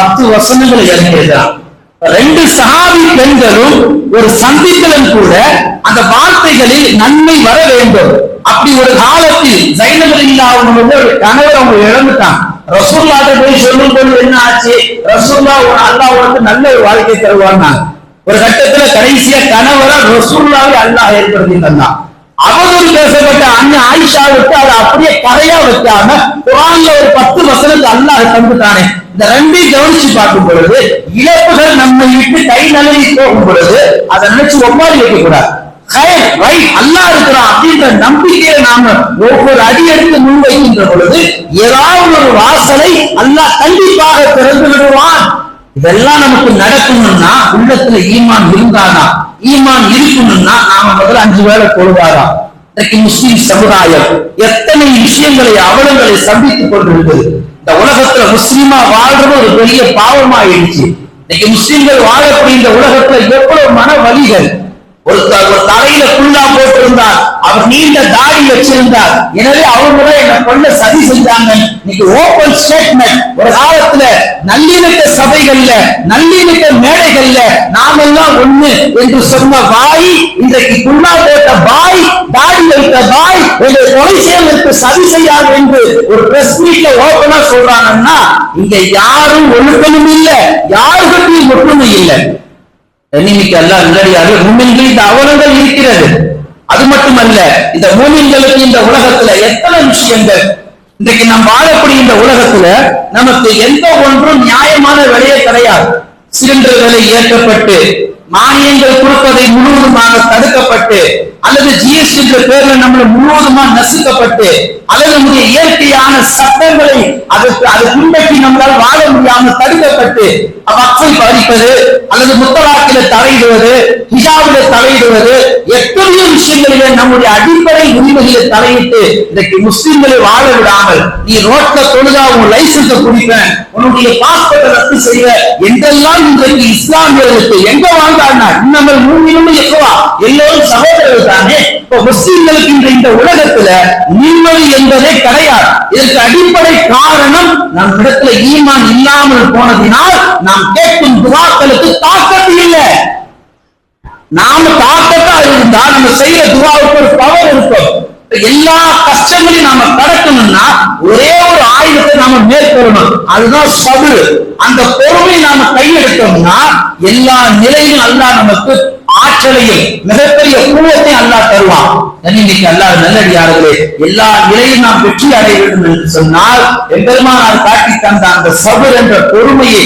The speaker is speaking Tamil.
பத்து வசனங்களை இறங்கியிருக்கிறான் ரெண்டு சகாபி பெண்களும் ஒரு சந்திப்பிலும் கூட அந்த வார்த்தைகளில் நன்மை வர வேண்டும். அப்படி ஒரு காலத்தில் ஜைனபலில்லா அவங்க வந்து ஒரு கணவர் அவங்க இழந்துட்டான் ரசூல்லாட்ட போய் சொல்லும் போது என்ன ஆச்சு? ரசூல்லா அல்லா உனக்கு நல்ல ஒரு வாழ்க்கை தருவாங்க ஒரு கட்டத்துல கடைசியா கணவரா ரசூல்லாவை அல்லாஹ் ஏற்படுத்தி தந்தான் அவதூறு பேசப்பட்ட அண்ணன் விட்டு அதை அப்படியே கரையா வைக்காம குரான்ல ஒரு பத்து வசனத்தை அல்லாஹ் தந்துட்டானே. இந்த ரெண்டையும் கவனிச்சு பார்க்கும் பொழுது இழப்புகள் நம்மை விட்டு கை நழுவி போகும் பொழுது அதை நினைச்சு ஒவ்வாறு வைக்க கூடாது ஹயர், அல்லாஹ் இருக்கிறான் அப்படின்ற நம்பிக்கையை நாம ஒவ்வொரு அடி எடுத்து முன்வைக்கின்ற பொழுது ஏதாவது ஒரு வாசலை அல்லாஹ் கண்டிப்பாக திறந்து விடுவான். இதெல்லாம் நமக்கு நடக்கணும்னா உள்ளத்துல ஈமான் இருந்தாதான். ஈமான் இருக்கணும்னா நாம முதல்ல அஞ்சு வேளை கொள்வாரா இன்றைக்கு முஸ்லிம் சமுதாயம் எத்தனை விஷயங்களை அவலங்களை சந்தித்துக் கொண்டிருந்தது? இந்த உலகத்துல முஸ்லீமா வாழ்றது ஒரு பெரிய பாவமாயிடுச்சு. இன்னைக்கு முஸ்லிம்கள் வாழக்கூடிய இந்த உலகத்துல எவ்வளவு மன வலிகள். ஒரு ஒரு தலையில புல்லா போட்டிருந்தார் அவர் நீண்ட தாடி வச்சிருந்தார். எனவே அவங்க என்ன கொள்ள சதி செஞ்சாங்க. இன்னைக்கு ஓபன் ஸ்டேட்மெண்ட் ஒரு கால நல்லிணக்க சபைகள்ல நல்லிணக்க மேடைகள்ல நாமெல்லாம் ஒண்ணு என்று சொன்ன வாய் இன்றைக்கு புல்லா போட்ட பாய் தாடி வைத்த பாய் எங்களை கொலை செய்வதற்கு சதி செய்யாது என்று ஒரு பிரஸ் மீட்ல ஓபனா சொல்றாங்கன்னா இங்க யாரும் ஒழுக்கமும் இல்ல யாருக்கிட்டையும் ஒற்றுமை இல்லை. எண்ணிக்கை எல்லாம் நல்லடியாக மூமின்கள் இந்த அவலங்கள் இருக்கிறது. அது மட்டுமல்ல இந்த மூமின்களுக்கு இந்த உலகத்துல எத்தனை விஷயங்கள் இன்றைக்கு நாம் வாழக்கூடிய இந்த உலகத்துல நமக்கு எந்த ஒன்றும் நியாயமான விலையே கிடையாது. சிலிண்டர் விலை ஏற்றப்பட்டு மானியங்கள் கொடுப்பதை முழுவதுமாக தடுக்கப்பட்டு அல்லது ஜிஎஸ்டி என்ற பேர்ல நம்மள முழுவதுமா நசுக்கப்பட்டு அல்லது நம்முடைய இயற்கையான சட்டங்களை அதற்கு அதை பின்பற்றி நம்மளால் வாழ முடியாமல் தடுக்கப்பட்டு வக்ஃபை பறிப்பது அல்லது முத்தலாக்கில தலையிடுவது ஹிஜாபில தலையிடுவது எத்தனையோ விஷயங்களிலே நம்முடைய அடிப்படை உரிமைகளை தலையிட்டு இன்றைக்கு முஸ்லிம்களை வாழ விடாமல் நீ ரோட்ல தொழுதா உன் லைசன்ஸை குடிப்பேன் உன்னுடைய பாஸ்போர்ட்டை ரத்து செய்ய என்றெல்லாம் இன்றைக்கு இஸ்லாமியர்களுக்கு எங்க வாழ்ந்தாங்க இன்னமல் மூமினும் எப்பவா எல்லோரும் சகோதரர்கள் தானே? இப்ப முஸ்லிம்களுக்கு இன்று இந்த உலகத்துல நிம்மதி என்பதே கிடையாது. இதற்கு அடிப்படை காரணம் நம் இடத்துல ஈமான் இல்லாமல் போனதினால் நாம் கேட்கும் துவாக்களுக்கு தாக்கத்து இல்லை. நாம தாக்கத்தா இருந்தா நம்ம செய்யற துவாவுக்கு ஒரு பவர் இருக்கும். எல்லா கஷ்டங்களையும் நாம கடக்கணும்னா ஒரே ஒரு ஆயுதத்தை நாம மேற்கொள்ளணும். அதுதான் சபு. அந்த பொறுமை நாம கையெடுத்தோம்னா எல்லா நிலையிலும் அல்லா நமக்கு ஆற்றலையும் மிகப்பெரிய குழுவத்தையும் அல்லா தருவான். இன்னைக்கு அல்லாஹ் நல்லடியார்களே எல்லா நிலையும் நாம் வெற்றி அடைய வேண்டும் என்று சொன்னால் எம்பெருமானார் காட்டி தந்த அந்த சபர் என்ற பொறுமையை